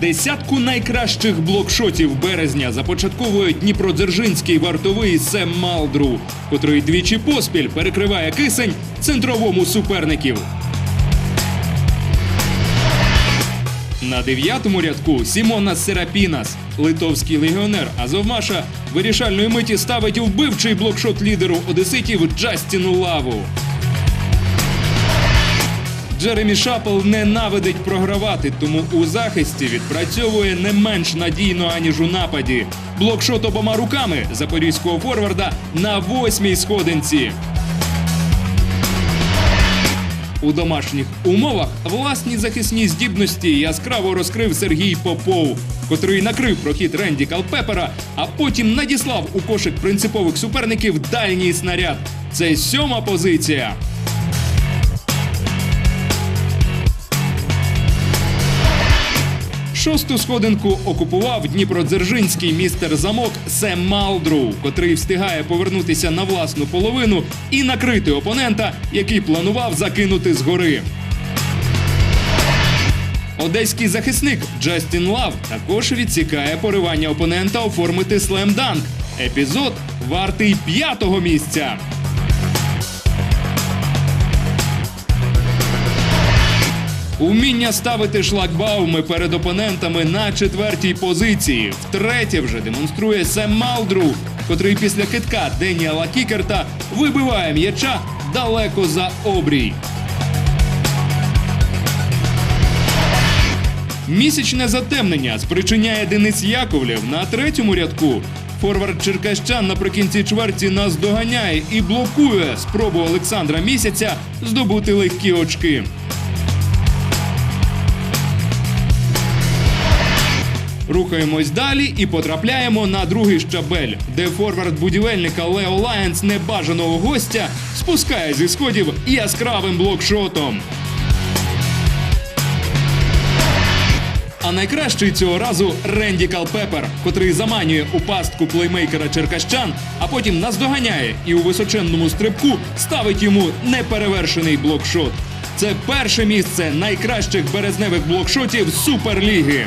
Десятку найкращих блокшотів березня започатковує дніпродзержинський вартовий Сем Малдру, котрий двічі поспіль перекриває кисень центровому суперників. На дев'ятому рядку Сімона Серапінас, литовський легіонер Азовмаша, вирішальної миті ставить вбивчий блокшот лідеру одеситів Джастіну Лаву. Джеремі Шапл ненавидить програвати, тому у захисті відпрацьовує не менш надійно, аніж у нападі. Блокшот обома руками запорізького форварда на восьмій сходинці. У домашніх умовах власні захисні здібності яскраво розкрив Сергій Попов, котрий накрив прохід Ренді Калпепера, а потім надіслав у кошик принципових суперників дальній снаряд. Це сьома позиція. Шосту сходинку окупував дніпродзержинський містер замок Сем Малдру, котрий встигає повернутися на власну половину і накрити опонента, який планував закинути згори. Одеський захисник Джастін Лав також відсікає поривання опонента оформити слемданк. Епізод вартий п'ятого місця. Уміння ставити шлагбауми перед опонентами на четвертій позиції. Втретє вже демонструє Сем Малдру, котрий після китка Деніала Кікерта вибиває м'яча далеко за обрій. Місячне затемнення спричиняє Денис Яковлєв на третьому рядку. Форвард Черкащан наприкінці чверті нас доганяє і блокує спробу Олександра Місяця здобути легкі очки. Рухаємось далі і потрапляємо на другий щабель, де форвард будівельника Лео Лайенс небажаного гостя спускає зі сходів яскравим блокшотом. А найкращий цього разу Ренді Калпепер, котрий заманює у пастку плеймейкера черкащан, а потім наздоганяє і у височенному стрибку ставить йому неперевершений блокшот. Це перше місце найкращих березневих блокшотів Суперліги.